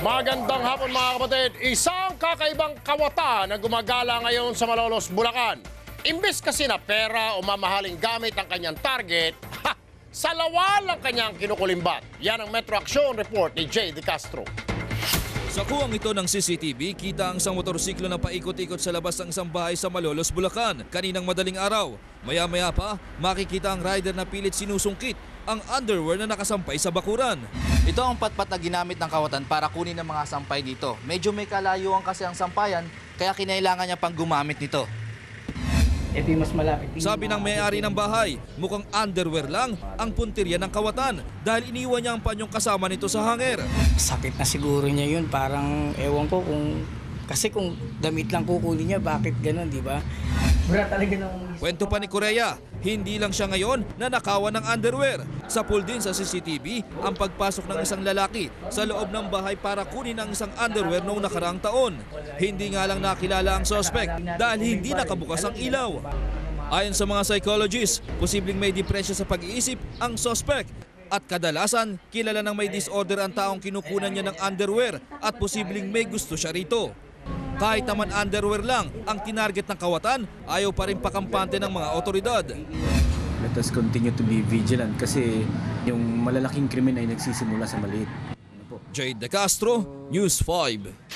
Magandang hapon mga kapatid. Isang kakaibang kawata na gumagala ngayon sa Malolos, Bulacan. Imbes kasi na pera o mamahaling gamit ang kanyang target, ha, sa lawal ang kanyang kinukulimbat. Yan ang Metro Action Report ni Jay De Castro. Sa kuwang ito ng CCTV, kita ang isang motorsiklo na paikot-ikot sa labas ng isang bahay sa Malolos, Bulacan. Kaninang madaling araw. Maya-maya pa, makikita ang rider na pilit sinusungkit ang underwear na nakasampay sa bakuran. Ito ang patpat na ginamit ng kawatan para kunin ang mga sampay dito. Medyo may kalayuan kasi ang sampayan, kaya kinailangan niya pang gumamit nito. Ito yung mas malapit. Sabi ng may-ari ng bahay, mukhang underwear lang ang puntirya ng kawatan dahil iniwan niya ang panyong kasama nito sa hanger. Sakit na siguro niya yun. Parang ewan ko kung... Kasi kung damit lang kukunin niya, bakit ganun, di ba? Bra talaga nang... Kwento pa ni Korea, hindi lang siya ngayon na nakawan ng underwear. Sa pool din sa CCTV ang pagpasok ng isang lalaki sa loob ng bahay para kunin ang isang underwear noong nakaraang taon. Hindi nga lang nakilala ang suspect dahil hindi nakabukas ang ilaw. Ayon sa mga psychologists, posibleng may depresya sa pag-iisip ang suspect at kadalasan kilala ng may disorder ang taong kinukunan niya ng underwear at posibleng may gusto siya rito. Kahit naman underwear lang ang tinarget ng kawatan, ayaw pa rin pakampante ng mga otoridad. Let us continue to be vigilant kasi yung malalaking krimen ay nagsisimula sa maliit. Ano? Jade De Castro, News 5.